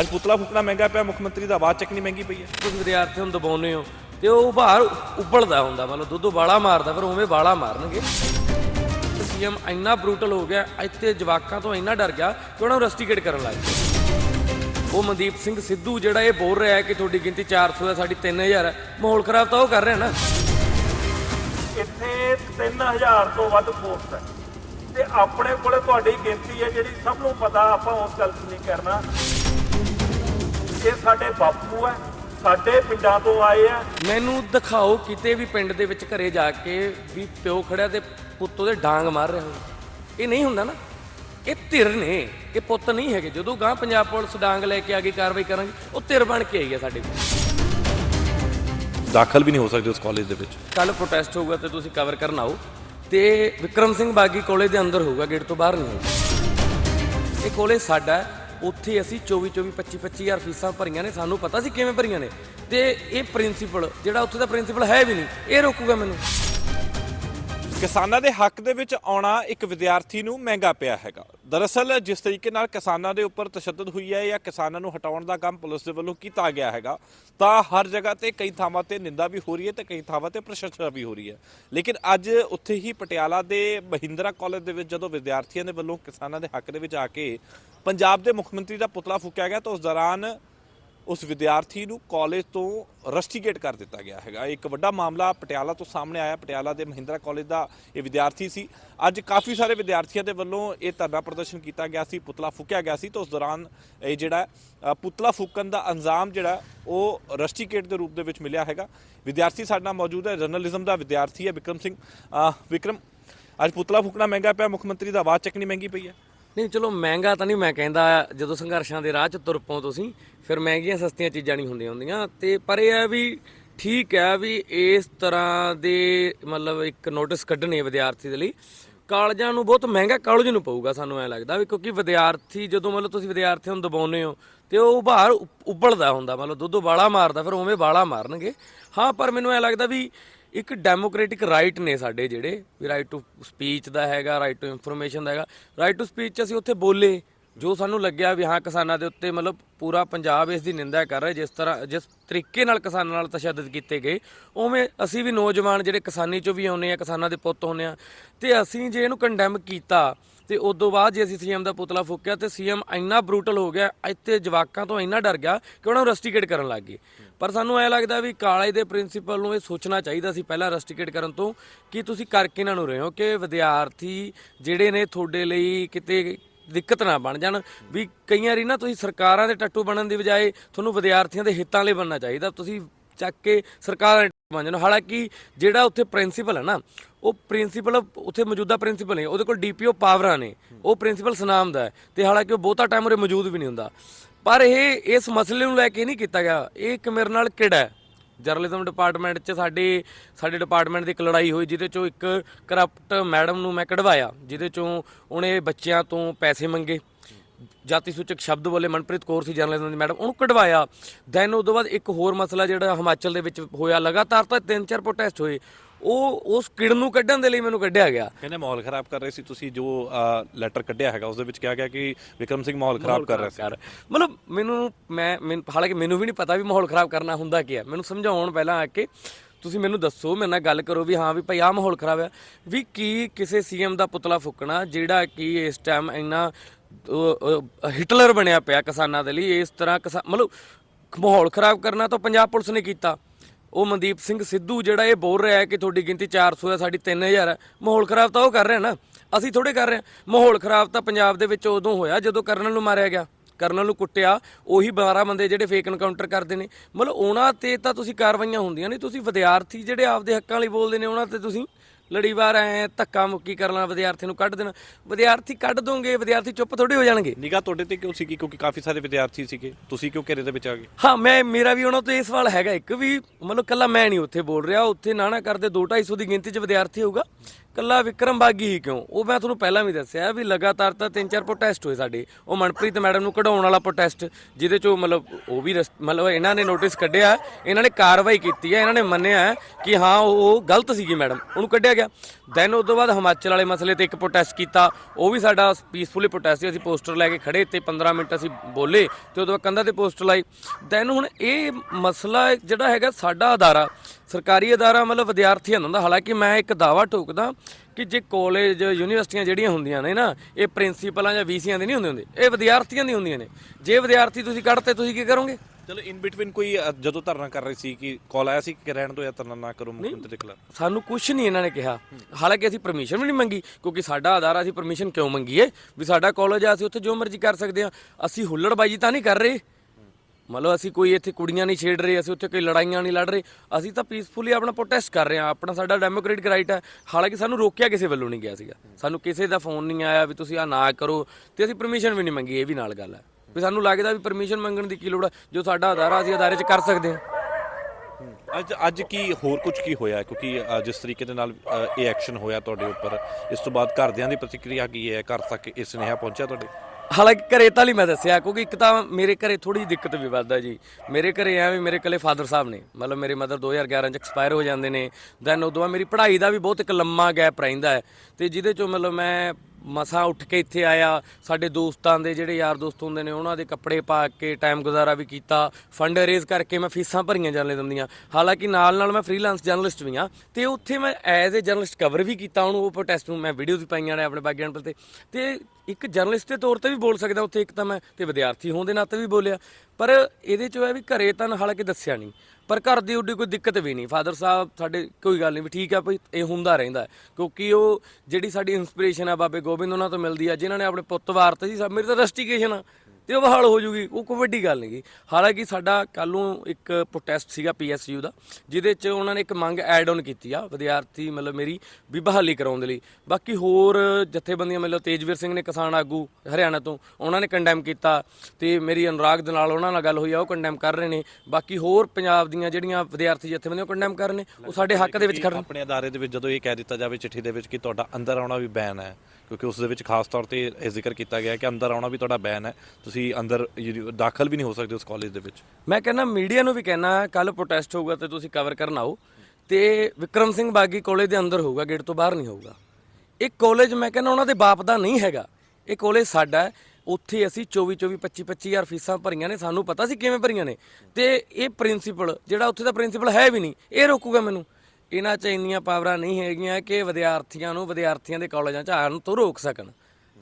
ਅੱਜ ਪੁਤਲਾ ਫੁਕਣਾ ਮਹਿੰਗਾ ਪਿਆ ਮੁੱਖ ਮੰਤਰੀ ਦਾ ਆਵਾਜ਼ ਚੱਕਣੀ ਮਹਿੰਗੀ ਪਈ ਹੈ। ਤੁਸੀਂ ਵਿਦਿਆਰਥੀਆਂ ਨੂੰ ਦਬਾਉਂਦੇ ਹੋ ਤੇ ਉਹ ਬਾਹਰ ਉੱਬਲਦਾ ਹੁੰਦਾ ਮਤਲਬ ਦੁੱਧ ਵਾਲਾ ਮਾਰਦਾ ਫਿਰ ਉਵੇਂ ਵਾਲਾ ਮਾਰਨਗੇ। ਸੀਐਮ ਇੰਨਾ ਬਰੂਟਲ ਹੋ ਗਿਆ ਇੱਥੇ ਜਵਾਕਾਂ ਤੋਂ ਇੰਨਾ ਡਰ ਗਿਆ ਕਿ ਉਹਨਾਂ ਨੂੰ ਰਸਟੀਕੇਟ ਕਰਨ ਲੱਗ ਗਿਆ ਉਹ ਮਨਦੀਪ ਸਿੰਘ ਸਿੱਧੂ ਜਿਹੜਾ ਇਹ ਬੋਲ ਰਿਹਾ ਹੈ ਕਿ ਤੁਹਾਡੀ ਗਿਣਤੀ 400 ਹੈ ਸਾਡੀ 3000 ਹੈ ਮਾਹੌਲ ਖਰਾਬ ਤਾਂ ਉਹ ਕਰ ਰਿਹਾ ਨਾ। ਇੱਥੇ 3000 ਤੋਂ ਵੱਧ ਪੋਸਟ ਹੈ। ਤੇ ਆਪਣੇ ਕੋਲੇ ਤੁਹਾਡੀ ਗਿਣਤੀ ਹੈ ਜਿਹੜੀ ਸਭ ਨੂੰ ਪਤਾ ਆਪਾਂ ਉਸ ਗੱਲ ਨਹੀਂ ਕਰਨਾ। ਇਹ ਸਾਡੇ ਬਾਪੂ ਹੈ ਸਾਡੇ ਪਿੰਡਾਂ ਤੋਂ ਆਏ ਆ ਮੈਨੂੰ ਦਿਖਾਓ ਕਿਤੇ ਵੀ ਪਿੰਡ ਦੇ ਵਿੱਚ ਘਰੇ ਜਾ ਕੇ ਵੀ ਪਿਓ ਖੜਿਆ ਤੇ ਪੁੱਤ ਉਹਦੇ ਡਾਂਗ ਮਾਰ ਰਿਹਾ ਹੋਵੇ। ਇਹ ਨਹੀਂ ਹੁੰਦਾ ਨਾ। ਇਹ ਧਿਰ ਨੇ ਇਹ ਪੁੱਤ ਨਹੀਂ ਹੈਗੇ। ਜਦੋਂ ਗਾਂ ਪੰਜਾਬ ਪੁਲਿਸ ਡਾਂਗ ਲੈ ਕੇ ਆ ਗਈ ਕਾਰਵਾਈ ਕਰਾਂਗੇ ਉਹ ਧਿਰ ਬਣ ਕੇ ਆਈ ਹੈ ਸਾਡੇ ਕੋਲ ਦਾਖਲ ਵੀ ਨਹੀਂ ਹੋ ਸਕਦੇ ਉਸ ਕਾਲਜ ਦੇ ਵਿੱਚ। ਕੱਲ ਪ੍ਰੋਟੈਸਟ ਹੋਊਗਾ ਤੇ ਤੁਸੀਂ ਕਵਰ ਕਰਨ ਆਓ। ਤੇ ਵਿਕਰਮ ਸਿੰਘ ਬਾਗੀ ਕਾਲਜ ਦੇ ਅੰਦਰ ਹੋਊਗਾ ਗੇਟ ਤੋਂ ਬਾਹਰ ਨਹੀਂ ਹੋਊਗਾ। ਇਹ ਕਾਲਜ ਸਾਡਾ ਹੈ। ਉੱਥੇ ਅਸੀਂ 24 24 25 25000 ਫੀਸਾਂ ਭਰੀਆਂ ਨੇ, ਸਾਨੂੰ ਪਤਾ ਸੀ ਕਿਵੇਂ ਭਰੀਆਂ ਨੇ। ਤੇ ਇਹ ਪ੍ਰਿੰਸੀਪਲ ਜਿਹੜਾ ਉੱਥੇ ਦਾ ਪ੍ਰਿੰਸੀਪਲ ਹੈ ਵੀ ਨਹੀਂ, ਇਹ ਰੋਕੂਗਾ ਮੈਨੂੰ। ਕਿਸਾਨਾਂ ਦੇ ਹੱਕ ਦੇ ਵਿੱਚ ਆਉਣਾ ਇੱਕ ਵਿਦਿਆਰਥੀ ਨੂੰ ਮਹਿੰਗਾ ਪਿਆ ਹੈਗਾ। ਦਰਅਸਲ ਜਿਸ ਤਰੀਕੇ ਨਾਲ ਕਿਸਾਨਾਂ ਦੇ ਉੱਪਰ ਤਸ਼ੱਦਦ ਹੋਈ ਹੈ ਜਾਂ ਕਿਸਾਨਾਂ ਨੂੰ ਹਟਾਉਣ ਦਾ ਕੰਮ ਪੁਲਿਸ ਦੇ ਵੱਲੋਂ ਕੀਤਾ ਗਿਆ ਹੈਗਾ, ਤਾਂ ਹਰ ਜਗ੍ਹਾ ਤੇ ਕਈ ਥਾਵਾਂ ਤੇ ਨਿੰਦਾ ਵੀ ਹੋ ਰਹੀ ਹੈ ਤੇ ਕਈ ਥਾਵਾਂ ਤੇ ਪ੍ਰਸ਼ੰਸਾ ਵੀ ਹੋ ਰਹੀ ਹੈ। ਲੇਕਿਨ ਅੱਜ ਉੱਥੇ ਹੀ ਪਟਿਆਲਾ ਦੇ ਮਹਿੰਦਰਾ ਕਾਲਜ ਦੇ ਵਿੱਚ ਜਦੋਂ ਵਿਦਿਆਰਥੀਆਂ ਦੇ ਵੱਲੋਂ ਕਿਸਾਨਾਂ ਦੇ ਹੱਕ ਦੇ ਵਿੱਚ ਆ ਕੇ ਪੰਜਾਬ ਦੇ ਮੁੱਖ ਮੰਤਰੀ ਦਾ ਪੁਤਲਾ ਫੂਕਿਆ ਗਿਆ, ਤਾਂ ਉਸ ਦੌਰਾਨ ਉਸ ਵਿਦਿਆਰਥੀ ਨੂੰ ਕਾਲਜ ਤੋਂ ਰਸਟੀਕੇਟ ਕਰ ਦਿੱਤਾ ਗਿਆ ਹੈਗਾ। ਇੱਕ ਵੱਡਾ ਮਾਮਲਾ ਪਟਿਆਲਾ ਤੋਂ ਸਾਹਮਣੇ ਆਇਆ। ਪਟਿਆਲਾ ਦੇ ਮਹਿੰਦਰਾ ਕਾਲਜ ਦਾ ਇਹ ਵਿਦਿਆਰਥੀ ਸੀ। ਅੱਜ ਕਾਫੀ ਸਾਰੇ ਵਿਦਿਆਰਥੀਆਂ ਦੇ ਵੱਲੋਂ ਇਹ ਧਰਨਾ ਪ੍ਰਦਰਸ਼ਨ ਕੀਤਾ ਗਿਆ ਸੀ, ਪੁਤਲਾ ਫੂਕਿਆ ਗਿਆ ਸੀ ਤਾਂ ਉਸ ਦੌਰਾਨ ਇਹ ਜਿਹੜਾ ਪੁਤਲਾ ਫੂਕਣ ਦਾ ਅੰਜਾਮ ਜਿਹੜਾ, ਉਹ ਰਸਟੀਕੇਟ ਦੇ ਰੂਪ ਦੇ ਵਿੱਚ ਮਿਲਿਆ ਹੈਗਾ। ਵਿਦਿਆਰਥੀ ਸਾਡੇ ਨਾਲ ਮੌਜੂਦ ਹੈ। ਜਰਨਲਿਜ਼ਮ ਦਾ ਵਿਦਿਆਰਥੀ ਹੈ ਵਿਕਰਮ ਸਿੰਘ। ਵਿਕਰਮ, ਅੱਜ ਪੁਤਲਾ ਫੂਕਣਾ ਮਹਿੰਗਾ ਪਿਆ। ਮੁੱਖ ਮੰਤਰੀ ਦਾ ਆਵਾਜ਼ ਚੱਕਣੀ ਮਹਿੰਗੀ ਪਈ ਹੈ। ਨਹੀਂ, ਚਲੋ ਮਹਿੰਗਾ ਤਾਂ ਨਹੀਂ ਮੈਂ ਕਹਿੰਦਾ, ਜਦੋਂ ਸੰਘਰਸ਼ਾਂ ਦੇ ਰਾਹ 'ਚ ਤੁਰ ਪਓ ਤੁਸੀਂ, ਫਿਰ ਮਹਿੰਗੀਆਂ ਸਸਤੀਆਂ ਚੀਜ਼ਾਂ ਨਹੀਂ ਹੁੰਦੀਆਂ ਹੁੰਦੀਆਂ। ਤੇ ਪਰ ਇਹ ਹੈ ਵੀ ਠੀਕ ਹੈ ਵੀ ਇਸ ਤਰ੍ਹਾਂ ਦੇ ਮਤਲਬ ਇੱਕ ਨੋਟਿਸ ਕੱਢਣੇ ਵਿਦਿਆਰਥੀ ਦੇ ਲਈ, ਕਾਲਜਾਂ ਨੂੰ ਬਹੁਤ ਮਹਿੰਗਾ ਕਾਲਜ ਨੂੰ ਪਊਗਾ ਸਾਨੂੰ ਐ ਲੱਗਦਾ ਵੀ ਕਿਉਂਕਿ ਵਿਦਿਆਰਥੀ ਜਦੋਂ ਮਤਲਬ ਤੁਸੀਂ ਵਿਦਿਆਰਥੀਆਂ ਨੂੰ ਦਬਾਉਂਦੇ ਹੋ, ਤੇ ਉਹ ਬਾਹਰ ਉੱਬ- ਉੱਬਲਦਾ ਹੁੰਦਾ, ਮਤਲਬ ਦੁੱਧ ਵਾਲਾ ਮਾਰਦਾ, ਫਿਰ ਉਵੇਂ ਵਾਲਾ ਮਾਰਨਗੇ। ਹਾਂ, ਪਰ ਮੈਨੂੰ ਐ ਲੱਗਦਾ ਵੀ ਇੱਕ ਡੈਮੋਕ੍ਰੈਟਿਕ ਰਾਈਟ ਨੇ ਸਾਡੇ ਜਿਹੜੇ, ਵੀ ਰਾਈਟ ਟੂ ਸਪੀਚ ਦਾ ਹੈਗਾ ਰਾਈਟ ਟੂ ਇਨਫੋਰਮੇਸ਼ਨ ਦਾ ਹੈਗਾ। ਰਾਈਟ ਟੂ ਸਪੀਚ ਅਸੀਂ ਉੱਥੇ ਬੋਲੇ, ਜੋ ਸਾਨੂੰ ਲੱਗਿਆ ਵੀ ਹਾਂ ਕਿਸਾਨਾਂ ਦੇ ਉੱਤੇ ਮਤਲਬ ਪੂਰਾ ਪੰਜਾਬ ਇਸ ਦੀ ਨਿੰਦਾ ਕਰ ਰਿਹਾ, ਜਿਸ ਤਰ੍ਹਾਂ, ਜਿਸ ਤਰੀਕੇ ਨਾਲ ਕਿਸਾਨਾਂ ਨਾਲ ਤਸ਼ੱਦਦ ਕੀਤੇ ਗਏ, ਉਵੇਂ ਅਸੀਂ ਵੀ ਨੌਜਵਾਨ ਜਿਹੜੇ ਕਿਸਾਨੀ ਚੋਂ ਵੀ ਆਉਂਦੇ ਆ, ਕਿਸਾਨਾਂ ਦੇ ਪੁੱਤ ਹੁੰਦੇ ਆ, ਤੇ ਅਸੀਂ ਜੇ ਇਹਨੂੰ ਕੰਡੈਮ ਕੀਤਾ ਤੇ ਤੋਂ ਬਾਅਦ ਜੇ ਅਸੀਂ ਸੀਐਮ ਦਾ ਪੁਤਲਾ ਫੂਕਿਆ ਤੇ ਸੀਐਮ ਇੰਨਾ ਬਰੂਟਲ ਹੋ ਗਿਆ, ਇੱਥੇ ਜਵਾਕਾਂ ਤੋਂ ਇੰਨਾ ਡਰ ਗਿਆ ਕਿ ਉਹਨਾਂ ਨੂੰ ਰਸਟੀਕੇਟ ਕਰਨ ਲੱਗ ਗਏ। ਪਰ ਸਾਨੂੰ ਐ ਲੱਗਦਾ ਵੀ ਕਾਲਜ ਦੇ ਪ੍ਰਿੰਸੀਪਲ ਨੂੰ ਇਹ ਸੋਚਣਾ ਚਾਹੀਦਾ ਸੀ ਪਹਿਲਾਂ ਰਸਟੀਕੇਟ ਕਰਨ ਤੋਂ, ਕਿ ਤੁਸੀਂ ਕਰਕੇ ਇਹਨਾਂ ਨੂੰ ਰਹੇ ਹੋ ਕਿ ਵਿਦਿਆਰਥੀ ਜਿਹੜੇ ਨੇ ਤੁਹਾਡੇ ਲਈ ਕਿਤੇ ਦਿੱਕਤ ਨਾ ਬਣ ਜਾਣ। ਵੀ ਕਈ ਵਾਰੀ ਨਾ ਤੁਸੀਂ ਸਰਕਾਰਾਂ ਦੇ ਟੱਟੂ ਬਣਨ ਦੀ ਬਜਾਏ ਤੁਹਾਨੂੰ ਵਿਦਿਆਰਥੀਆਂ ਦੇ ਹਿੱਤਾਂ ਲਈ ਬਣਨਾ ਚਾਹੀਦਾ। ਤੁਸੀਂ ਚੱਕ ਕੇ ਸਰਕਾਰ ਦੇ ਬਣ ਜਾਣ। ਹਾਲਾਂਕਿ ਜਿਹੜਾ ਉੱਥੇ ਪ੍ਰਿੰਸੀਪਲ ਹੈ ਨਾ, ਉਹ ਪ੍ਰਿੰਸੀਪਲ ਉੱਥੇ ਮੌਜੂਦਾ ਪ੍ਰਿੰਸੀਪਲ ਨਹੀਂ, ਉਹਦੇ ਕੋਲ ਡੀਪੀਓ ਪਾਵਰਾਂ ਨੇ। ਉਹ ਪ੍ਰਿੰਸੀਪਲ ਸੁਨਾਮ ਦਾ ਹੈ ਤੇ ਹਾਲਾਂਕਿ ਉਹ ਬਹੁਤਾ ਟਾਈਮ ਉਰੇ ਮੌਜੂਦ ਵੀ ਨਹੀਂ ਹੁੰਦਾ। ਪਰ ਇਹ, ਇਸ ਮਸਲੇ ਨੂੰ ਲੈ ਕੇ ਨਹੀਂ ਕੀਤਾ ਗਿਆ। ਇਹ ਇੱਕ ਮੇਰੇ ਨਾਲ ਕਿਹੜਾ ਹੈ? ਜਰਨਲਿਜ਼ਮ ਡਿਪਾਰਟਮੈਂਟ 'ਚ ਸਾਡੇ ਸਾਡੇ ਡਿਪਾਰਟਮੈਂਟ ਦੀ ਇੱਕ ਲੜਾਈ ਹੋਈ, ਜਿਹਦੇ 'ਚੋਂ ਇੱਕ ਕਰਪਟ ਮੈਡਮ ਨੂੰ ਮੈਂ ਕਢਵਾਇਆ, ਜਿਹਦੇ 'ਚੋਂ ਉਹਨੇ ਬੱਚਿਆਂ ਤੋਂ ਪੈਸੇ ਮੰਗੇ। ਜਾਤੀ ਸੂਚਕ ਸ਼ਬਦ ਬੋਲੇ ਮਨਪ੍ਰੀਤ ਕੌਰ ਸੀ ਜਰਨਲਿਜ਼ਮ ਦੀ ਮੈਡਮ ਉਹਨੂੰ ਕਢਵਾਇਆ। ਦੈਨ ਉਸ ਤੋਂ ਬਾਅਦ ਇੱਕ ਹੋਰ ਮਸਲਾ ਜਿਹੜਾ ਹਿਮਾਚਲ ਦੇ ਵਿੱਚ ਹੋਇਆ ਲਗਾਤਾਰ ਤਾਂ ਤਿੰਨ ਚਾਰ ਪ੍ਰੋਟੈਸਟ ਹੋਏ। ਉਹ ਉਸ ਕਿੜ ਨੂੰ ਕੱਢਣ ਦੇ ਲਈ ਮੈਨੂੰ ਕੱਢਿਆ ਗਿਆ। ਕਹਿੰਦੇ ਮਾਹੌਲ ਖਰਾਬ ਕਰ ਰਹੇ ਸੀ ਤੁਸੀਂ ਜੋ ਲੈਟਰ ਕੱਢਿਆ ਹੈਗਾ ਉਸ ਦੇ ਵਿੱਚ ਕਿਹਾ ਗਿਆ ਕਿ ਵਿਕਰਮ ਸਿੰਘ ਮਾਹੌਲ ਖਰਾਬ ਕਰ ਰਿਹਾ ਸੀ। ਮਤਲਬ ਮੈਨੂੰ ਮੈਂ ਮੈਨੂੰ- ਹਾਲਾਂਕਿ ਮੈਨੂੰ ਵੀ ਨਹੀਂ ਪਤਾ ਵੀ ਮਾਹੌਲ ਖਰਾਬ ਕਰਨਾ ਹੁੰਦਾ ਕੀ ਹੈ। ਮੈਨੂੰ ਸਮਝਾਉਣ ਪਹਿਲਾਂ ਆ ਕੇ ਤੁਸੀਂ ਮੈਨੂੰ ਦੱਸੋ ਮੇਰੇ ਨਾਲ ਗੱਲ ਕਰੋ ਵੀ ਹਾਂ ਵੀ ਭਾਈ ਆਹ ਮਾਹੌਲ ਖਰਾਬ ਹੈ ਵੀ ਕੀ ਕਿਸੇ ਸੀਐਮ ਦਾ ਪੁਤਲਾ ਫੁੱਕਣਾ ਜਿਹੜਾ ਕਿ ਇਸ ਟਾਈਮ ਇੰਨਾ ਹਿਟਲਰ ਬਣਿਆ ਪਿਆ ਕਿਸਾਨਾਂ ਦੇ ਲਈ। ਇਸ ਤਰ੍ਹਾਂ ਕਿਸਾ- ਮਤਲਬ ਮਾਹੌਲ ਖਰਾਬ ਕਰਨਾ ਤਾਂ ਪੰਜਾਬ ਪੁਲਿਸ ਨੇ ਕੀਤਾ। ਉਹ ਮਨਦੀਪ ਸਿੰਘ ਸਿੱਧੂ ਜਿਹੜਾ ਇਹ ਬੋਲ ਰਿਹਾ ਹੈ ਕਿ ਤੁਹਾਡੀ ਗਿਣਤੀ 400 ਹੈ, ਸਾਡੀ 3000 ਹੈ। ਮਾਹੌਲ ਖਰਾਬ ਤਾਂ ਉਹ ਕਰ ਰਿਹਾ ਨਾ। ਅਸੀਂ ਥੋੜੇ ਕਰ ਰਹੇ ਹਾਂ। ਮਾਹੌਲ ਖਰਾਬ ਤਾਂ ਪੰਜਾਬ ਦੇ ਵਿੱਚ ਉਦੋਂ ਹੋਇਆ ਜਦੋਂ ਕਰਨਲ ਨੂੰ ਮਾਰਿਆ ਗਿਆ। ਕਰਨਲ ਨੂੰ ਕੁੱਟਿਆ। ਉਹੀ 12 ਬੰਦੇ ਜਿਹੜੇ ਫੇਕ ਐਨਕਾਊਂਟਰ ਕਰਦੇ ਨੇ। ਮਤਲਬ ਉਹਨਾਂ ਤੇ ਤਾਂ ਤੁਸੀਂ ਕਾਰਵਾਈਆਂ ਹੁੰਦੀਆਂ ਨਹੀਂ ਤੁਸੀਂ ਵਿਦਿਆਰਥੀ ਜਿਹੜੇ ਆਪਦੇ ਹੱਕਾਂ ਲਈ ਬੋਲਦੇ ਨੇ, ਉਹਨਾਂ ਤੇ ਤੁਸੀਂ ਲੜੀਵਾਰ ਐ ਧੱਕਾ ਮੁੱਕੀ ਕਰਨਾ ਵਿਦਿਆਰਥੀ ਨੂੰ ਕੱਢ ਦੇਣਾ। ਵਿਦਿਆਰਥੀ ਕੱਢ ਦੋਗੇ ਵਿਦਿਆਰਥੀ ਚੁੱਪ ਥੋੜੇ ਹੋ ਜਾਣਗੇ। ਨਿਗਾਹ ਤੁਹਾਡੇ ਤੇ ਕਿਉਂ ਸੀ ਕਿਉਂਕਿ ਕਾਫੀ ਸਾਰੇ ਵਿਦਿਆਰਥੀ ਸੀਗੇ। ਤੁਸੀਂ ਕਿਉਂ ਘੇਰੇ ਦੇ ਵਿੱਚ ਆ ਗਏ? ਹਾਂ ਮੈਂ ਮੇਰਾ ਵੀ ਉਹਨਾਂ ਤੋਂ ਇਹ ਸਵਾਲ ਹੈਗਾ ਇੱਕ ਵੀ ਮਤਲਬ ਕੱਲਾ ਮੈਂ ਨਹੀਂ ਉੱਥੇ ਬੋਲ ਰਿਹਾ। ਉੱਥੇ ਨਾ ਨਾ ਕਰਦੇ 2 250 ਦੀ ਗਿਣਤੀ 'ਚ ਵਿਦਿਆਰਥੀ ਹੋਊਗਾ ਕੱਲਾ ਵਿਕਰਮ ਬਾਗੀ ਹੀ ਕਿਉਂ? ਉਹ ਮੈਂ ਤੁਹਾਨੂੰ ਪਹਿਲਾਂ ਵੀ ਦੱਸਿਆ ਵੀ ਲਗਾਤਾਰ ਤਾਂ ਤਿੰਨ ਚਾਰ ਪ੍ਰੋਟੈਸਟ ਹੋਏ ਸਾਡੇ। ਉਹ ਮਨਪ੍ਰੀਤ ਮੈਡਮ ਨੂੰ ਕਢਾਉਣ ਵਾਲਾ ਪ੍ਰੋਟੈਸਟ ਜਿਹਦੇ ਚੋਂ ਮਤਲਬ ਉਹ ਵੀ ਰਸ- ਮਤਲਬ ਇਹਨਾਂ ਨੇ ਨੋਟਿਸ ਕੱਢਿਆ, ਇਹਨਾਂ ਨੇ ਕਾਰਵਾਈ ਕੀਤੀ ਹੈ, ਇਹਨਾਂ ਨੇ ਮੰਨਿਆ ਹੈ ਕਿ ਹਾਂ, ਉਹ ਗਲਤ ਸੀਗੀ ਮੈਡਮ, ਉਹਨੂੰ ਕੱਢਿਆ ਗਿਆ। ਦੈਨ ਉਸ ਤੋਂ ਬਾਅਦ ਹਿਮਾਚਲ ਵਾਲੇ ਮਸਲੇ ਤੇ ਇੱਕ ਪ੍ਰੋਟੈਸਟ ਕੀਤਾ, ਉਹ ਵੀ ਸਾਡਾ ਪੀਸਫੁਲੀ ਪ੍ਰੋਟੈਸਟ ਸੀ, ਅਸੀਂ ਪੋਸਟਰ ਲੈ ਕੇ ਖੜੇ ਤੇ 15 ਮਿੰਟ ਅਸੀਂ ਬੋਲੇ ਤੇ ਉਦੋਂ ਬਾਅਦ ਕੰਧਾਂ ਤੇ ਪੋਸਟਰ ਲਾਈ। ਦੈਨ ਹੁਣ ਇਹ ਮਸਲਾ ਜਿਹੜਾ ਹੈਗਾ ਸਾਡਾ ਅਦਾਰਾ ਸਰਕਾਰੀ ਅਦਾਰਾ ਮਤਲਬ ਵਿਦਿਆਰਥੀਆਂ ਦਾ ਹੁੰਦਾ ਹਾਲਾਂਕਿ ਮੈਂ ਇੱਕ ਦਾਵਾ ਠੋਕਦਾ ਕਿ ਜੇ ਕਾਲਜ ਯੂਨੀਵਰਸਿਟੀਆਂ ਜਿਹੜੀਆਂ ਹੁੰਦੀਆਂ ਨੇ ਨਾ ਇਹ ਪ੍ਰਿੰਸੀਪਲਾਂ ਜਾਂ ਵੀਸੀਆਂ ਦੇ ਨਹੀਂ ਹੁੰਦੇ ਹੁੰਦੇ ਇਹ ਵਿਦਿਆਰਥੀਆਂ ਦੀ ਹੁੰਦੀਆਂ ਨੇ। ਜੇ ਵਿਦਿਆਰਥੀ ਤੁਸੀਂ ਕੱਢਤੇ ਤੁਸੀਂ ਕੀ ਕਰੋਗੇ? ਚਲੋ ਇਨ ਬਿਟਵੀਨ ਕੋਈ ਜਦੋਂ ਧਰਨਾ ਕਰ ਰਹੀ ਸੀ ਕਿ ਕਾਲ ਆਇਆ ਸੀ ਕਿ ਰਹਿਣ ਤੋਂ ਜਾਂ ਧਰਨਾ ਨਾ ਕਰੋ ਮੁੱਖ ਮੰਤਰੀ ਖਿਲਾਫ। ਸਾਨੂੰ ਕੁਝ ਨਹੀਂ ਇਹਨਾਂ ਨੇ ਕਿਹਾ। ਹਾਲਾਂਕਿ ਅਸੀਂ ਪਰਮਿਸ਼ਨ ਵੀ ਨਹੀਂ ਮੰਗੀ ਕਿਉਂਕਿ ਸਾਡਾ ਅਦਾਰਾ ਅਸੀਂ ਪਰਮਿਸ਼ਨ ਕਿਉਂ ਮੰਗੀਏ? ਵੀ ਸਾਡਾ ਕਾਲਜ ਆ ਅਸੀਂ ਉੱਥੇ ਜੋ ਮਰਜ਼ੀ ਕਰ ਸਕਦੇ ਆ ਅਸੀਂ ਹੁੱਲੜਬਾਜੀ ਤਾਂ ਨਹੀਂ ਕਰ ਰਹੇ। ਮਤਲਬ ਅਸੀਂ ਕੋਈ ਇੱਥੇ ਕੁੜੀਆਂ ਨਹੀਂ ਛੇੜ ਰਹੇ, ਅਸੀਂ ਉੱਥੇ ਕੋਈ ਲੜਾਈਆਂ ਨਹੀਂ ਲੜ ਰਹੇ। ਅਸੀਂ ਤਾਂ ਪੀਸਫੁਲੀ ਆਪਣਾ ਪ੍ਰੋਟੈਸਟ ਕਰ ਰਹੇ ਹਾਂ, ਆਪਣਾ ਸਾਡਾ ਡੈਮੋਕ੍ਰੈਟਿਕ ਰਾਈਟ ਹੈ। ਹਾਲਾਂਕਿ ਸਾਨੂੰ ਰੋਕਿਆ ਕਿਸੇ ਵੱਲੋਂ ਨਹੀਂ ਗਿਆ ਸੀਗਾ। ਸਾਨੂੰ ਕਿਸੇ ਦਾ ਫੋਨ ਨਹੀਂ ਆਇਆ ਵੀ ਤੁਸੀਂ ਆ ਨਾ ਕਰੋ ਤੇ ਅਸੀਂ ਪਰਮਿਸ਼ਨ ਵੀ ਨਹੀਂ ਮੰਗੀ, ਇਹ ਵੀ ਨਾਲ ਗੱਲ ਹੈ। ਵੀ ਸਾਨੂੰ ਲੱਗਦਾ ਵੀ ਪਰਮਿਸ਼ਨ ਮੰਗਣ ਦੀ ਕੀ ਲੋੜ ਹੈ? ਜੋ ਸਾਡਾ ਅਦਾਰਾ, ਅਸੀਂ ਅਦਾਰੇ 'ਚ ਕਰ ਸਕਦੇ ਹਾਂ। ਅੱਜ ਅੱਜ ਕੀ, ਹੋਰ ਕੁਝ ਕੀ ਹੋਇਆ? ਕਿਉਂਕਿ ਜਿਸ ਤਰੀਕੇ ਦੇ ਨਾਲ ਇਹ ਐਕਸ਼ਨ ਹੋਇਆ ਤੁਹਾਡੇ ਉੱਪਰ, ਇਸ ਤੋਂ ਬਾਅਦ ਘਰਦਿਆਂ ਦੀ ਪ੍ਰਤੀਕਿਰਿਆ ਕੀ ਹੈ? ਘਰ ਤੱਕ ਇਹ ਸੁਨੇਹਾ ਪਹੁੰਚਿਆ ਤੁਹਾਡੇ? ਹਾਲਾਂਕਿ ਘਰੇ ਤਾਂ ਨਹੀਂ ਮੈਂ ਦੱਸਿਆ, ਕਿਉਂਕਿ ਇੱਕ ਤਾਂ ਮੇਰੇ ਘਰੇ ਥੋੜੀ ਦਿੱਕਤ ਵੀ ਵੱਧਦਾ ਜੀ। ਮੇਰੇ ਘਰੇ ਐ ਵੀ ਮੇਰੇ ਕੱਲੇ ਫਾਦਰ ਸਾਹਿਬ ਨੇ, ਮਤਲਬ ਮੇਰੇ ਮਦਰ 2011 ਚ ਐਕਸਪਾਇਰ ਹੋ ਜਾਂਦੇ ਨੇ। ਦੈਨ ਉਦੋਂ ਬਾਅਦ ਮੇਰੀ ਪੜ੍ਹਾਈ ਦਾ ਵੀ ਬਹੁਤ ਇੱਕ ਲੰਮਾ ਗੈਪ ਰਹਿੰਦਾ ਹੈ। ਤੇ ਜਿਹਦੇ ਚੋਂ ਮਤਲਬ ਮੈਂ ਮਸਾਂ ਉੱਠ ਕੇ ਇੱਥੇ ਆਇਆ। ਸਾਡੇ ਦੋਸਤਾਂ ਦੇ ਜਿਹੜੇ ਯਾਰ ਦੋਸਤ ਹੁੰਦੇ ਨੇ, ਉਹਨਾਂ ਦੇ ਕੱਪੜੇ ਪਾ ਕੇ ਟਾਈਮ ਗੁਜ਼ਾਰਾ ਵੀ ਕੀਤਾ। ਫੰਡ ਰੇਜ਼ ਕਰਕੇ ਮੈਂ ਫੀਸਾਂ ਭਰੀਆਂ ਜਰਨਲਿਜ਼ਮ ਦੀਆਂ ਹਾਲਾਂਕਿ ਨਾਲ ਨਾਲ ਮੈਂ ਫ੍ਰੀਲਾਂਸ ਜਰਨਲਿਸਟ ਵੀ ਹਾਂ ਤੇ ਉੱਥੇ ਮੈਂ ਐਜ਼ ਅ ਜਰਨਲਿਸਟ ਕਵਰ ਵੀ ਕੀਤਾ। ਉਹਨੂੰ ਉਹ ਪ੍ਰੋਟੈਸਟ ਨੂੰ ਮੈਂ ਵੀਡੀਓਜ਼ ਵੀ ਪਾਈਆਂ ਨੇ ਆਪਣੇ ਬਾਗੀਆਂ ਤੇ। ਤੇ ਇੱਕ ਜਰਨਲਿਸਟ ਦੇ ਤੌਰ ਤੇ ਵੀ ਬੋਲ ਸਕਦਾ ਉੱਥੇ ਇੱਕ ਤਾਂ ਮੈਂ, ਤੇ ਵਿਦਿਆਰਥੀ ਹੋਣ ਦੇ ਨਾਤੇ ਵੀ ਬੋਲਿਆ। ਪਰ ਇਹਦੇ ਚ ਹੈ ਵੀ ਘਰੇ ਤਾਂ ਹਾਲਾਂਕਿ ਦੱਸਿਆ ਨਹੀਂ, ਪਰ ਘਰ ਦੀ ਉੱਡੀ ਕੋਈ ਦਿੱਕਤ ਵੀ ਨਹੀਂ। ਫਾਦਰ ਸਾਹਿਬ, ਸਾਡੇ ਕੋਈ ਗੱਲ ਨਹੀਂ ਵੀ ਠੀਕ ਆ ਭਾਈ ਇਹ ਹੁੰਦਾ ਰਹਿੰਦਾ ਕਿਉਂਕਿ ਉਹ ਜਿਹੜੀ ਸਾਡੀ ਇਨਸਪੀਰੇਸ਼ਨ ਆ ਬਾਬੇ ਗੋਬਿੰਦ ਉਹਨਾਂ ਤੋਂ ਮਿਲਦੀ ਆ, ਜਿਨ੍ਹਾਂ ਨੇ ਆਪਣੇ ਪੁੱਤ ਵਾਰਤੇ ਸੀ, ਸਭ ਮੇਰੀ ਤਾਂ ਰਸਟੀਕੇਸ਼ਨ ਆ। ਤੇ ਉਹ ਬਹਾਲ ਹੋ ਜੂਗੀ ਉਹ ਕੋਈ ਵੱਡੀ ਗੱਲ ਨਹੀਂ ਗੀ ਹਾਲਾਂਕਿ ਸਾਡਾ ਕੱਲ ਨੂੰ ਇੱਕ ਪ੍ਰੋਟੈਸਟ ਸੀਗਾ ਪੀਐਸਯੂ ਦਾ ਜਿਹਦੇ 'ਚ ਉਹਨਾਂ ਨੇ ਇੱਕ ਮੰਗ ਐਡ ਆਨ ਕੀਤੀ ਆ ਵਿਦਿਆਰਥੀ ਮਤਲਬ ਮੇਰੀ ਵੀ ਬਹਾਲੀ ਕਰਾਉਣ ਦੇ ਲਈ। ਬਾਕੀ ਹੋਰ ਜਥੇਬੰਦੀਆਂ ਮਤਲਬ ਤੇਜਵੀਰ ਸਿੰਘ ਨੇ ਕਿਸਾਨ ਆਗੂ ਹਰਿਆਣਾ ਤੋਂ ਉਹਨਾਂ ਨੇ ਕੰਡੈਮ ਕੀਤਾ ਤੇ ਮੇਰੀ ਅਨੁਰਾਗ ਦੇ ਨਾਲ ਉਹਨਾਂ ਨਾਲ ਗੱਲ ਹੋਈ ਆ ਉਹ ਕੰਡੈਮ ਕਰ ਰਹੇ ਨੇ। ਬਾਕੀ ਹੋਰ ਪੰਜਾਬ ਦੀਆਂ ਜਿਹੜੀਆਂ ਵਿਦਿਆਰਥੀ ਜਥੇਬੰਦੀਆਂ ਉਹ ਕੰਡੈਮ ਕਰ ਰਹੇ ਨੇ। ਉਹ ਸਾਡੇ ਹੱਕ ਦੇ ਵਿੱਚ ਖੜ ਰਹੇ ਨੇ। ਆਪਣੇ ਅਦਾਰੇ ਦੇ ਵਿੱਚ ਜਦੋਂ ਇਹ ਕਹਿ ਦਿੱਤਾ ਜਾਵੇ ਚਿੱਠੀ ਦੇ ਵਿੱਚ ਕਿ ਤੁਹਾਡਾ ਅੰਦਰ ਆਉਣਾ ਵੀ ਬੈਨ ਹੈ ਕਿਉਂਕਿ ਉਸ ਦੇ ਵਿੱਚ ਖਾਸ ਤੌਰ ਤੇ ਇਹ ਜ਼ਿਕਰ ਕੀਤਾ ਗਿਆ ਕਿ ਅੰਦਰ ਆਉਣਾ ਵੀ ਤੁਹਾਡਾ ਬੈਨ ਹੈ। ਤੁਸੀਂ ਅੰਦਰ ਦਾਖਲ ਵੀ ਨਹੀਂ ਹੋ ਸਕਦੇ ਉਸ ਕਾਲਜ ਦੇ ਵਿੱਚ। ਮੈਂ ਕਹਿੰਦਾ ਮੀਡੀਆ ਨੂੰ ਵੀ ਕਹਿਣਾ ਕੱਲ ਪ੍ਰੋਟੈਸਟ ਹੋਊਗਾ ਤੇ ਤੁਸੀਂ ਕਵਰ ਕਰਨ ਆਓ। ਤੇ ਵਿਕਰਮ ਸਿੰਘ ਬਾਗੀ ਕਾਲਜ ਦੇ ਅੰਦਰ ਹੋਊਗਾ ਗੇਟ ਤੋਂ ਬਾਹਰ ਨਹੀਂ ਹੋਊਗਾ। ਇਹ ਕਾਲਜ ਮੈਂ ਕਹਿੰਦਾ ਉਹਨਾਂ ਦੇ ਬਾਪ ਦਾ ਨਹੀਂ ਹੈਗਾ। ਇਹ ਕਾਲਜ ਸਾਡਾ ਹੈ। ਉੱਥੇ ਅਸੀਂ 24 24 25 25 ਹਜ਼ਾਰ ਫੀਸਾਂ ਭਰੀਆਂ ਨੇ। ਸਾਨੂੰ ਪਤਾ ਸੀ ਕਿਵੇਂ ਭਰੀਆਂ ਨੇ। ਤੇ ਇਹ ਪ੍ਰਿੰਸੀਪਲ ਜਿਹੜਾ ਉੱਥੇ ਦਾ ਪ੍ਰਿੰਸੀਪਲ ਹੈ ਵੀ ਨਹੀਂ, ਇਹ ਰੋਕੂਗਾ ਮੈਨੂੰ। ਇਹਨਾਂ 'ਚ ਇੰਨੀਆਂ ਪਾਵਰਾਂ ਨਹੀਂ ਹੈਗੀਆਂ ਕਿ ਵਿਦਿਆਰਥੀਆਂ ਨੂੰ, ਵਿਦਿਆਰਥੀਆਂ ਦੇ ਕਾਲਜਾਂ 'ਚ ਆਉਣ ਤੋਂ ਰੋਕ ਸਕਣ।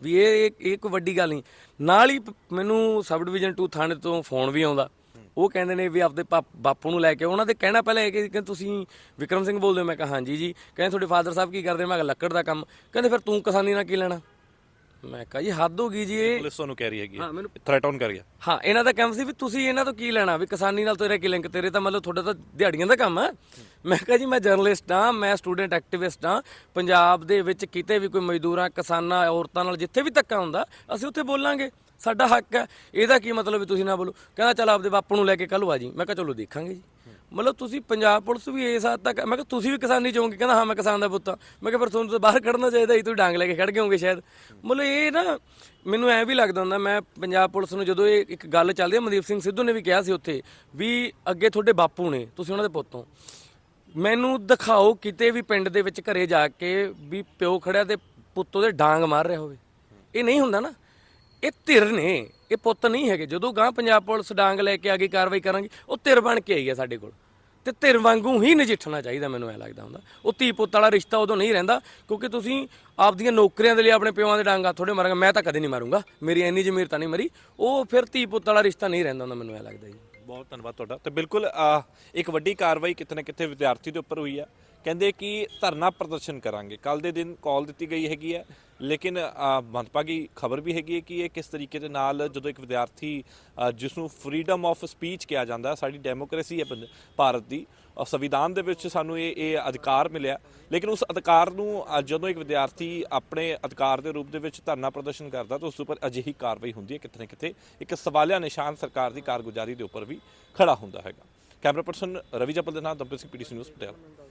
ਵੀ ਇਹ, ਇਹ- ਕੋਈ ਵੱਡੀ ਗੱਲ ਨਹੀਂ। ਨਾਲ ਹੀ ਮੈਨੂੰ ਸਬ ਡਿਵੀਜ਼ਨ 2 ਥਾਣੇ ਤੋਂ ਫੋਨ ਵੀ ਆਉਂਦਾ। ਉਹ ਕਹਿੰਦੇ ਨੇ ਵੀ ਆਪਦੇ ਪਾਪ- ਬਾਪੂ ਨੂੰ ਲੈ ਕੇ ਉਹਨਾਂ ਦੇ ਕਹਿਣਾ ਪਹਿਲਾਂ ਇਹ ਕਿ ਕਿ ਤੁਸੀਂ ਵਿਕਰਮ ਸਿੰਘ ਬੋਲਦੇ ਹੋ। ਮੈਂ ਕਿਹਾ, ਹਾਂਜੀ ਜੀ। ਕਹਿੰਦੇ, ਤੁਹਾਡੇ ਫਾਦਰ ਸਾਹਿਬ ਕੀ ਕਰਦੇ? ਮੈਂ ਕਿਹਾ, ਲੱਕੜ ਦਾ ਕੰਮ। ਕਹਿੰਦੇ, ਫਿਰ ਤੂੰ ਕਿਸਾਨੀ ਨਾਲ ਕੀ ਲੈਣਾ? ਮੈਂ ਕਿਹਾ ਜੀ ਹੱਦ ਹੋ ਗਈ ਜੀ ਇਹ। ਪੁਲਿਸ ਤੁਹਾਨੂੰ ਕਹਿ ਰਹੀ ਹੈਗੀ ਹਾਂ, ਮੈਨੂੰ- ਥ੍ਰੈਟ ਆਨ ਕਰ ਗਿਆ। ਹਾਂ ਇਹਨਾਂ ਦਾ ਕੰਮ ਸੀ ਵੀ ਤੁਸੀਂ ਇਹਨਾਂ ਤੋਂ ਕੀ ਲੈਣਾ ਵੀ ਕਿਸਾਨੀ ਨਾਲ ਤੇਰਾ ਕੀ ਲਿੰਕ ਤੇਰੇ ਤਾਂ ਮਤਲਬ ਤੁਹਾਡਾ ਤਾਂ ਦਿਹਾੜੀਆਂ ਦਾ ਕੰਮ ਹੈ ਮੈਂ ਕਿਹਾ ਜੀ ਮੈਂ ਜਰਨਲਿਸਟ ਹਾਂ ਮੈਂ ਸਟੂਡੈਂਟ ਐਕਟਿਵਿਸਟ ਹਾਂ। ਪੰਜਾਬ ਦੇ ਵਿੱਚ ਕਿਤੇ ਵੀ ਕੋਈ ਮਜ਼ਦੂਰਾਂ ਕਿਸਾਨਾਂ ਔਰਤਾਂ ਨਾਲ ਜਿੱਥੇ ਵੀ ਧੱਕਾ ਹੁੰਦਾ ਅਸੀਂ ਉੱਥੇ ਬੋਲਾਂਗੇ। ਸਾਡਾ ਹੱਕ ਹੈ। ਇਹਦਾ ਕੀ ਮਤਲਬ ਵੀ ਤੁਸੀਂ ਨਾ ਬੋਲੋ? ਕਹਿੰਦਾ ਚੱਲ ਆਪਦੇ ਬਾਪੂ ਨੂੰ ਲੈ ਕੇ ਕੱਲ ਆ ਜੀ। ਮੈਂ ਕਿਹਾ ਚਲੋ ਦੇਖਾਂਗੇ ਜੀ। ਮਤਲਬ ਤੁਸੀਂ ਪੰਜਾਬ ਪੁਲਿਸ ਵੀ ਇਸ ਹੱਦ ਤੱਕ, ਮੈਂ ਕਿਹਾ ਤੁਸੀਂ ਵੀ ਕਿਸਾਨੀ ਚੋਂਗੇ ਕਹਿੰਦਾ, ਹਾਂ, ਮੈਂ ਕਿਸਾਨ ਦਾ ਪੁੱਤ ਹਾਂ। ਮੈਂ ਕਿਹਾ ਫਿਰ ਤੁਹਾਨੂੰ ਤਾਂ ਬਾਹਰ ਕੱਢਣਾ ਚਾਹੀਦਾ ਸੀ, ਤੁਸੀਂ ਡਾਂਗ ਲੈ ਕੇ ਖੜ ਗਏ ਹੋਗੇ ਸ਼ਾਇਦ। ਮਤਲਬ ਇਹ ਨਾ, ਮੈਨੂੰ ਐ ਵੀ ਲੱਗਦਾ ਹੁੰਦਾ, ਮੈਂ ਪੰਜਾਬ ਪੁਲਿਸ ਨੂੰ ਜਦੋਂ ਇਹ ਇੱਕ ਗੱਲ ਚੱਲਦੀ ਹੈ ਮਨਦੀਪ ਸਿੰਘ ਸਿੱਧੂ ਨੇ ਵੀ ਕਿਹਾ ਸੀ ਉੱਥੇ ਵੀ ਅੱਗੇ ਤੁਹਾਡੇ ਬਾਪੂ ਨੇ, ਤੁਸੀਂ ਉਹਨਾਂ ਦੇ ਪੁੱਤ ਹੋ। ਮੈਨੂੰ ਦਿਖਾਓ ਕਿਤੇ ਵੀ ਪਿੰਡ ਦੇ ਵਿੱਚ ਘਰੇ ਜਾ ਕੇ ਵੀ ਪਿਓ ਖੜਿਆ ਤੇ ਪੁੱਤ ਦੇ ਡਾਂਗ ਮਾਰ ਰਿਹਾ ਹੋਵੇ। ਇਹ ਨਹੀਂ ਹੁੰਦਾ ਨਾ। ਇਹ ਧਿਰ ਨੇ, ਇਹ ਪੁੱਤ ਨਹੀਂ ਹੈਗੇ। ਜਦੋਂ ਗਾਂ ਪੰਜਾਬ ਪੁਲਿਸ ਡਾਂਗ ਲੈ ਕੇ ਆ ਗਈ, ਕਾਰਵਾਈ ਕਰਾਂਗੀ, ਉਹ ਧਿਰ ਬਣ ਕੇ ਆਈ ਹੈ ਸਾਡੇ ਕੋਲ। ਤੇ ਧਿਰ ਵਾਂਗੂ ਹੀ ਨਜਿੱਠਣਾ ਚਾਹੀਦਾ ਮੈਨੂੰ ਐ ਲੱਗਦਾ ਹੁੰਦਾ। ਉਹ ਧੀ ਪੁੱਤ ਵਾਲਾ ਰਿਸ਼ਤਾ ਉਦੋਂ ਨਹੀਂ ਰਹਿੰਦਾ ਕਿਉਂਕਿ ਤੁਸੀਂ ਆਪਦੀਆਂ ਨੌਕਰੀਆਂ ਦੇ ਲਈ ਆਪਣੇ ਪਿਓਾਂ ਦੇ ਡਾਂਗਾ ਥੋੜੇ ਮਾਰਾਂਗਾ ਮੈਂ ਤਾਂ ਕਦੇ ਨਹੀਂ ਮਾਰੂੰਗਾ। ਮੇਰੀ ਇੰਨੀ ਜ਼ਮੀਰ ਤਾਂ ਨਹੀਂ ਮਰੀ। ਉਹ ਫਿਰ ਧੀ ਪੁੱਤ ਵਾਲਾ ਰਿਸ਼ਤਾ ਨਹੀਂ ਰਹਿੰਦਾ ਹੁੰਦਾ ਮੈਨੂੰ ਐ ਲੱਗਦਾ ਜੀ। ਬਹੁਤ ਧੰਨਵਾਦ ਤੁਹਾਡਾ। ਤੇ ਬਿਲਕੁਲ ਅਹ, ਇੱਕ ਵੱਡੀ ਕਾਰਵਾਈ ਕਿਤੇ ਨਾ ਕਿਤੇ ਵਿਦਿਆਰਥੀ ਦੇ ਉੱਪਰ ਹੋਈ ਆ। ਕਹਿੰਦੇ ਕਿ ਧਰਨਾ ਪ੍ਰਦਰਸ਼ਨ ਕਰਾਂਗੇ। ਕੱਲ ਦੇ ਦਿਨ ਕਾਲ ਦਿੱਤੀ ਗਈ ਹੈਗੀ ਹੈ ਲੇਕਿਨ ਅਹ, ਮੰਦਭਾਗੀ ਖਬਰ ਵੀ ਹੈਗੀ ਹੈ ਕਿ ਇਹ ਕਿਸ ਤਰੀਕੇ ਦੇ ਨਾਲ ਜਦੋਂ ਇੱਕ ਵਿਦਿਆਰਥੀ ਜਿਸ ਨੂੰ ਫਰੀडम ਆਫ ਸਪੀਚ ਕਿਹਾ ਜਾਂਦਾ ਸਾਡੀ ਡੈਮੋਕ੍ਰੇਸੀ ਹੈ ਪੰਜ- ਭਾਰਤ ਦੀ ਸੰਵਿਧਾਨ ਦੇ ਵਿੱਚ ਸਾਨੂੰ ਇਹ ਇਹ ਅਧਿਕਾਰ ਮਿਲਿਆ। ਲੇਕਿਨ ਉਸ ਅਧਿਕਾਰ ਨੂੰ ਜਦੋਂ ਇੱਕ ਵਿਦਿਆਰਥੀ ਆਪਣੇ ਅਧਿਕਾਰ ਦੇ ਰੂਪ ਦੇ ਵਿੱਚ ਧਰਨਾ ਪ੍ਰਦਰਸ਼ਨ ਕਰਦਾ ਤਾਂ ਉਸ ਉੱਪਰ ਅਜਿਹੀ ਕਾਰਵਾਈ ਹੁੰਦੀ ਹੈ ਕਿਤੇ ਨਾ ਕਿਤੇ। ਇੱਕ ਸਵਾਲਿਆ ਨਿਸ਼ਾਨ ਸਰਕਾਰ ਦੀ ਕਾਰਗੁਜ਼ਾਰੀ ਦੇ ਉੱਪਰ ਵੀ ਖੜਾ ਹੁੰਦਾ ਹੈਗਾ। ਕੈਮਰਾ ਪਰਸਨ ਰਵੀ ਜਪਲ ਦੇ ਨਾਲ ਦੰਪਤ ਸਿੰਘ ਪੀਡੀਸੀ ਨਿਊਜ਼ ਪਟਿਆਲਾ।